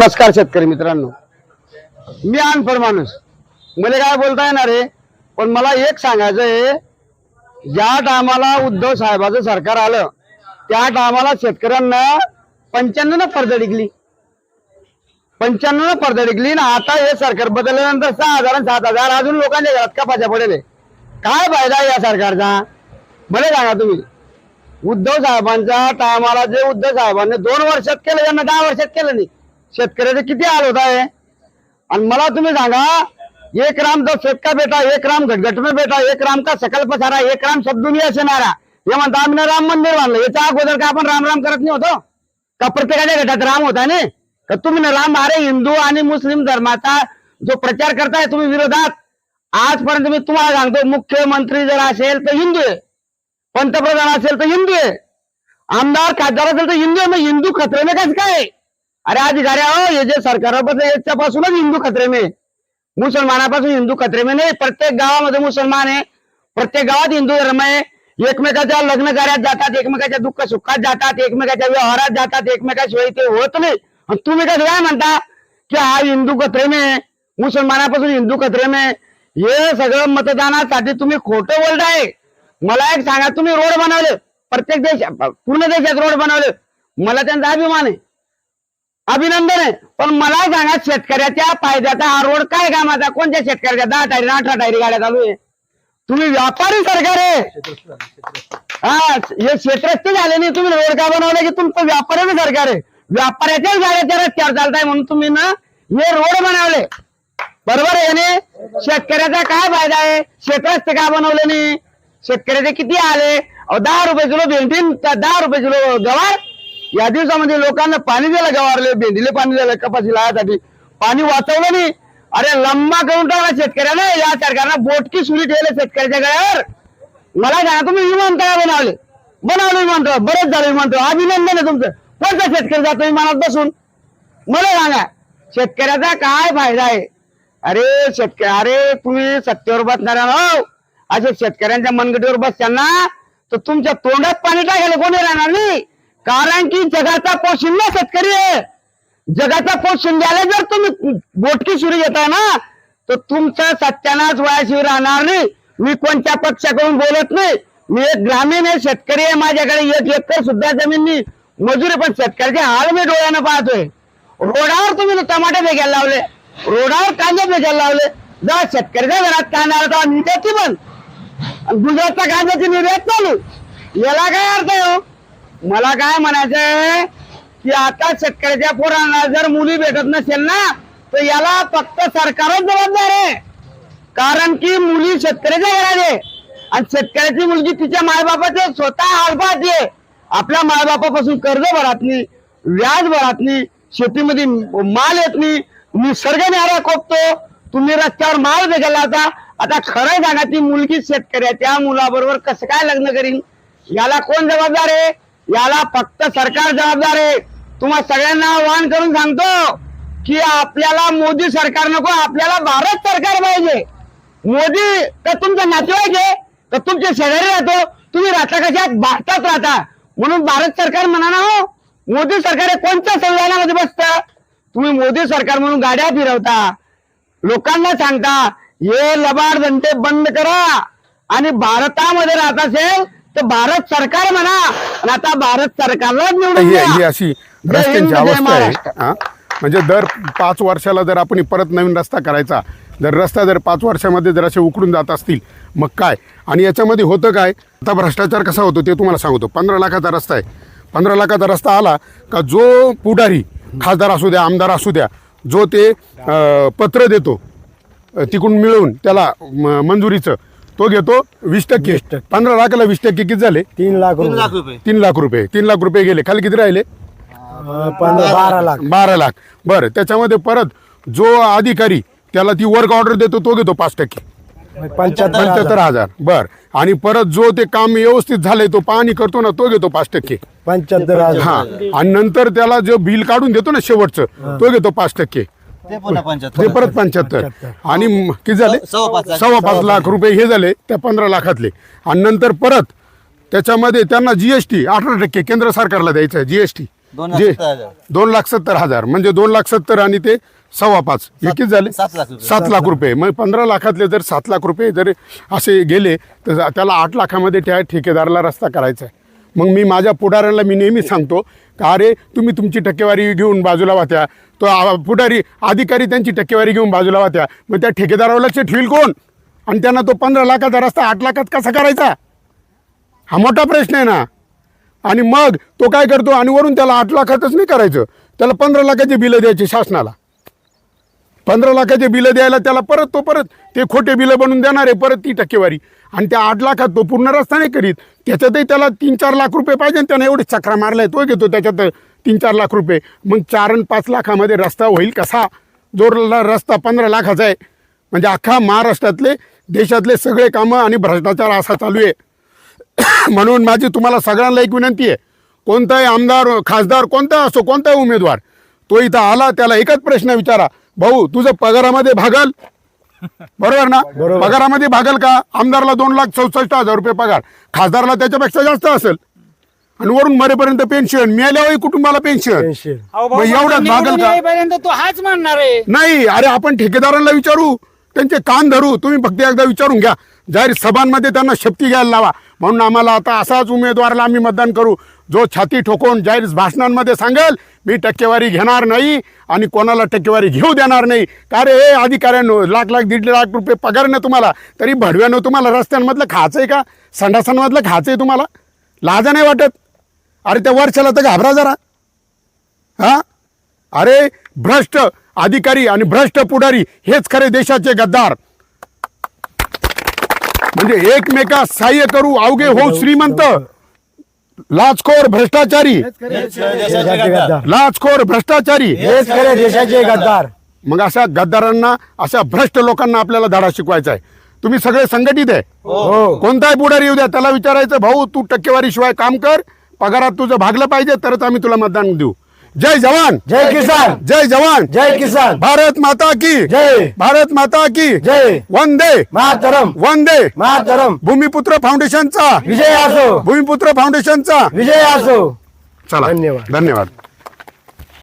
नमस्कार शेतकरी मित्रांनो. मी अनपड माणूस. मला काय बोलता येणार आहे? पण मला एक सांगायचं आहे ज्या टायमाला उद्धव साहेबाचं सरकार आलं त्या टायमाला शेतकऱ्यांना पंच्याण्णव पडदा टिकली पंच्याण्णव पडदा टिकली ना आता हे सरकार बदलल्यानंतर सहा हजार आणि सात हजार अजून लोकांच्या घरात कपाच्या पडेल काय फायदा आहे या सरकारचा? मला सांगा तुम्ही. उद्धव साहेबांच्या टायमाला जे उद्धव साहेबांनी दोन वर्षात केलं त्यांना दहा वर्षात केलं नाही. शेतकऱ्याचे किती हाल होत आहे? आणि मला तुम्ही सांगा एक राम तो शेतका बेटा एक राम घटघट में बेटा एक राम का सकल्प सारा एक राम सब दुनिया से नारा. हे म्हणता आम्ही ना राम मंदिर बांधलं. याच्या अगोदर का आपण राम राम करत नाही होतो? का प्रत्येकाच्या घटात राम होता ना का तुम्ही ना राम अरे हिंदू आणि मुस्लिम धर्माचा जो प्रचार करताय तुम्ही विरोधात? आजपर्यंत मी तुम्हाला सांगतो मुख्यमंत्री जर असेल तर हिंदू आहे. पंतप्रधान असेल तर हिंदू आहे. आमदार खासदार असेल तर हिंदू आहे. मग हिंदू खतरे में कसं काय? अरे अधिकारी हो हे जे सरकार याच्यापासूनच हिंदू खतरे में. मुसलमानापासून हिंदू खतरे में नाही प्रत्येक गावामध्ये मुसलमान आहे. प्रत्येक गावात हिंदू धर्म आहे. एकमेकाच्या लग्न कार्यात जातात एकमेकाच्या दुःख सुखात जातात एकमेकाच्या व्यवहारात जातात एकमेकाशिवाय ते होत नाही. आणि तुम्ही कसं काय म्हणता की हा हिंदू खतरे में मुसलमानापासून हिंदू खतरे में हे सगळं मतदानासाठी तुम्ही खोटं बोलताय. मला एक सांगा तुम्ही रोड बनवले. प्रत्येक देश पूर्ण देशात रोड बनवले. मला त्यांचा अभिमान आहे. अभिनंदन आहे. पण मला सांगा शेतकऱ्याच्या फायद्याचा हा रोड काय कामाचा? कोणत्या शेतकऱ्याच्या? दहा टायरी अठरा टायरी गाड्या चालू आहे. तुम्ही व्यापारी सरकार आहे. हा हे क्षेत्रस्थ झाले नाही. तुम्ही रोड का बनवलं की तुमचं व्यापाऱ्याचं सरकार आहे. व्यापाऱ्याच्याच गाड्याच्या रस्त्यावर चालताय म्हणून तुम्ही ना हे रोड बनवले. बरोबर आहे ना शेतकऱ्याचा काय फायदा आहे? क्षेत्रस्थ का बनवले नाही? शेतकऱ्याचे किती आले? अहो दहा रुपये किलो भेंडी दहा रुपये किलो गवार या दिवसामध्ये लोकांना पाणी द्यायला गवारले भेंडीले पाणी द्यायला कपाशी लावासाठी पाणी वाचवलं नाही. अरे लंबा करून टाकला शेतकऱ्याने. या सरकारनं बोटकी सुरू ठेवले शेतकऱ्याच्या गळ्यावर. मला सांगा तुम्ही विमानतळ बनवले. बनवलं विमानतळ. बरेच झालं विमानतळ. अभिनंदन आहे तुमचं. कोणता शेतकरी जातो विमानात बसून? मला सांगा शेतकऱ्याचा काय फायदा आहे? अरे शेतकरी अरे तुम्ही सत्तेवर बसणाऱ्या हो. असे शेतकऱ्यांच्या मनगटीवर बसताना तर तुमच्या तोंडात पाणी टाकायला कोणी राहणार नाही. कारण की जगाचा पोशिंदा शेतकरी आहे? जगाचा पोट शिंद्याला जर तुम्ही बोटकी सुरू घेता ना तर तुमचा सत्यानाश वयाशिवाय राहणार नाही. मी कोणत्या पक्षाकडून बोलत नाही. मी एक ग्रामीण आहे शेतकरी आहे माझ्याकडे. एक एकर सुद्धा जमीन मी मजुरी पण शेतकऱ्याचे हाल मी डोळ्यानं पाहतोय. रोडावर तुम्ही टमाटे भेगायला लावले. रोडावर कांदे भेगायला लावले. जेव्हा शेतकऱ्याच्या घरात कांदा आला तेव्हा निर्याती पण. गुजरातचा कांद्याची निर्यात चालू. याला काय अर्थ आहे हो? मला काय म्हणायचंय की आता शेतकऱ्याच्या पोरांना जर मुली भेटत नसेल ना तर याला फक्त सरकारच जबाबदार आहे. कारण की मुली शेतकऱ्याच्या घरात आहे. आणि शेतकऱ्याची मुलगी तिच्या मायबापाचे स्वतः हाल आहे. आपल्या मायबापापासून कर्ज भरत नाही व्याज भरत नाही शेतीमध्ये माल येत नाही निसर्ग न्यारा कोपतो. तुम्ही रस्त्यावर माल भेटायला आता आता खरं सांगा ती मुलगी शेतकऱ्याच्या मुलाबरोबर कसं काय लग्न करीन? याला कोण जबाबदार आहे? याला फक्त सरकार जबाबदार आहे. तुम्हा सगळ्यांना आवाहन करून सांगतो की आपल्याला मोदी सरकार नको आपल्याला भारत सरकार पाहिजे. मोदी तर तुमचा नातेवाईक आहे तर तुमचे शेजारी राहतो. तुम्ही राहता कशात? भारतात राहता. म्हणून भारत सरकार म्हणा ना हो मोदी सरकार हे कोणत्या संविधानामध्ये बसतं? तुम्ही मोदी सरकार म्हणून गाड्या फिरवता. लोकांना सांगता हे लबाड धंदे बंद करा आणि भारतामध्ये राहत असेल तर भारत सरकार म्हणा आणि आता भारत सरकारलाच निवडून ही द्या. अशी जय रस्त्यांची जय अवस्था आहे महाराष्ट्र. हा? म्हणजे दर पाच वर्षाला जर आपण परत नवीन रस्ता करायचा जर रस्ता जर पाच वर्षामध्ये जर असे उकडून जात असतील मग काय आणि याच्यामध्ये होतं काय आता भ्रष्टाचार कसा होतो ते तुम्हाला सांगतो पंधरा लाखाचा रस्ता आहे पंधरा लाखाचा रस्ता आला का जो पुढारी खासदार असू द्या आमदार असू द्या जो ते अं, पत्र देतो अ, तिकडून मिळवून त्याला म- मंजुरीचं तो घेतो वीस टक्के. पंधरा लाखाला वीस टक्के किती झाले? तीन लाख तीन रुपये. लाख रुपये. तीन लाख रुपये. तीन लाख रुपये गेले. खाली किती राहिले? अं, पंधरा बारा लाख. बारा लाख. बरं त्याच्यामध्ये परत जो अधिकारी त्याला ती वर्क ऑर्डर देतो तो घेतो पाच टक्के. पंच्याहत्तर पंच्याहत्तर हजार. हजार. बर. आणि परत जो ते काम व्यवस्थित झालंय तो पाहणी करतो ना तो घेतो पाच टक्के. पंच्याहत्तर हजार. हा. आणि नंतर त्याला जो बिल काढून देतो ना शेवटचं तो घेतो पाच टक्के. ते परत पंच्याहत्तर. आणि म- किती झाले? सव्वा पाच लाख. सव्वा पाच लाख रुपये हे झाले त्या पंधरा लाखातले. आणि नंतर परत त्याच्यामध्ये त्यांना जीएसटी अठरा टक्के केंद्र सरकारला द्यायचं आहे जीएसटी दोन लाख जे सत्तर हजार. दोन लाख सत्तर हजार. म्हणजे दोन लाख सत्तर आणि ते सव्वा पाच. हे किती झाले? सात लाख रुपये. सात लाख रुपये. मग पंधरा लाखातले जर सात लाख रुपये जर असे गेले तर त्याला आठ लाखामध्ये त्या ठेकेदाराला रस्ता करायचा आहे. मग मी माझ्या पुढाऱ्यांना मी नेहमी सांगतो का अरे तुम्ही तुमची टक्केवारी घेऊन बाजूला वात्या तो पुढारी अधिकारी त्यांची टक्केवारी घेऊन बाजूला होत्या. मग त्या ठेकेदारावर लक्ष ठेवील कोण? आणि त्यांना तो पंधरा लाखाचा रस्ता आठ लाखात कसा करायचा? हा मोठा प्रश्न आहे ना. आणि मग तो काय करतो? आणि वरून त्याला आठ लाखातच नाही करायचं. त्याला पंधरा लाखाचे बिलं द्यायचे शासनाला. पंधरा लाखाचे बिलं द्यायला त्याला परत तो परत ते खोटे बिलं बनवून देणार आहे परत ती टक्केवारी. आणि त्या आठ लाखात तो पूर्ण रस्ता नाही करीत. त्याच्यातही त्याला तीन चार लाख रुपये पाहिजे आणि त्याने एवढे चक्रा मारलाय तो घेतो त्याच्यात तीन चार लाख रुपये. मग चार आणि पाच लाखामध्ये रस्ता होईल कसा? जो र- रस्ता पंधरा लाखाचा आहे. म्हणजे अख्खा महाराष्ट्रातले देशातले सगळे कामं आणि भ्रष्टाचार असा चालू आहे. म्हणून माझी तुम्हाला सगळ्यांना एक विनंती आहे. कोणताही आमदार खासदार कोणता असो कोणताही उमेदवार तो इथं आला त्याला एकच प्रश्न विचारा. भाऊ तुझं पगारामध्ये भागल? बरोबर ना? पगारामध्ये भागल का? आमदारला दोन लाख चौसष्ट हजार रुपये पगार. खासदारला त्याच्यापेक्षा जास्त असेल. आणि वरून मरेपर्यंत पेन्शन मिळाल्यावर कुटुंबाला पेन्शन पेन्शन मग एवढ्यात भागल का? येईपर्यंत तो हाच म्हणणार आहे. नाही अरे आपण ठेकेदारांना विचारू. त्यांचे कान धरू. तुम्ही फक्त एकदा विचारून घ्या. जाहीर सभांमध्ये त्यांना शक्ती घ्यायला लावा. म्हणून आम्हाला आता असाच उमेदवाराला आम्ही मतदान करू. जो छाती ठोकून जाहीर भाषणांमध्ये सांगेल मी टक्केवारी घेणार नाही आणि कोणाला टक्केवारी घेऊ देणार नाही. का रे हे अधिकाऱ्यांनो लाख लाख दीड लाख रुपये पगार ना तुम्हाला? तरी भडव्यानं तुम्हाला रस्त्यांमधलं खायचं आहे का? संडासांमधलं खायचं आहे तुम्हाला? लाजा नाही वाटत? अरे त्या वर्षाला तर घाबरा जरा. हा? अरे भ्रष्ट अधिकारी आणि भ्रष्ट पुढारी हेच खरे देशाचे गद्दार. म्हणजे एकमेकास सहाय्य करू अवघे होऊ श्रीमंत. लाचखोर भ्रष्टाचारी. लाचखोर भ्रष्टाचारी. हेच खरे देशाचे गद्दार. मग अशा गद्दारांना अशा भ्रष्ट लोकांना आपल्याला धडा शिकवायचा आहे. तुम्ही सगळे संघटित आहे. हो. कोणताही पुढारी येऊ द्या त्याला विचारायचं भाऊ तू टक्केवारी शिवाय काम कर पगारात तुझं भागलं पाहिजे तरच आम्ही तुला मतदान देऊ. जय जवान! जय किसान! जय जवान! जय किसान! भारत माता की! जय! भारत माता की! जय! वंदे! मातरम! वंदे! मातरम! भूमिपुत्र फाउंडेशनचा! विजय असो! भूमिपुत्र फाउंडेशनचा! विजय असो! चला धन्यवाद. धन्यवाद.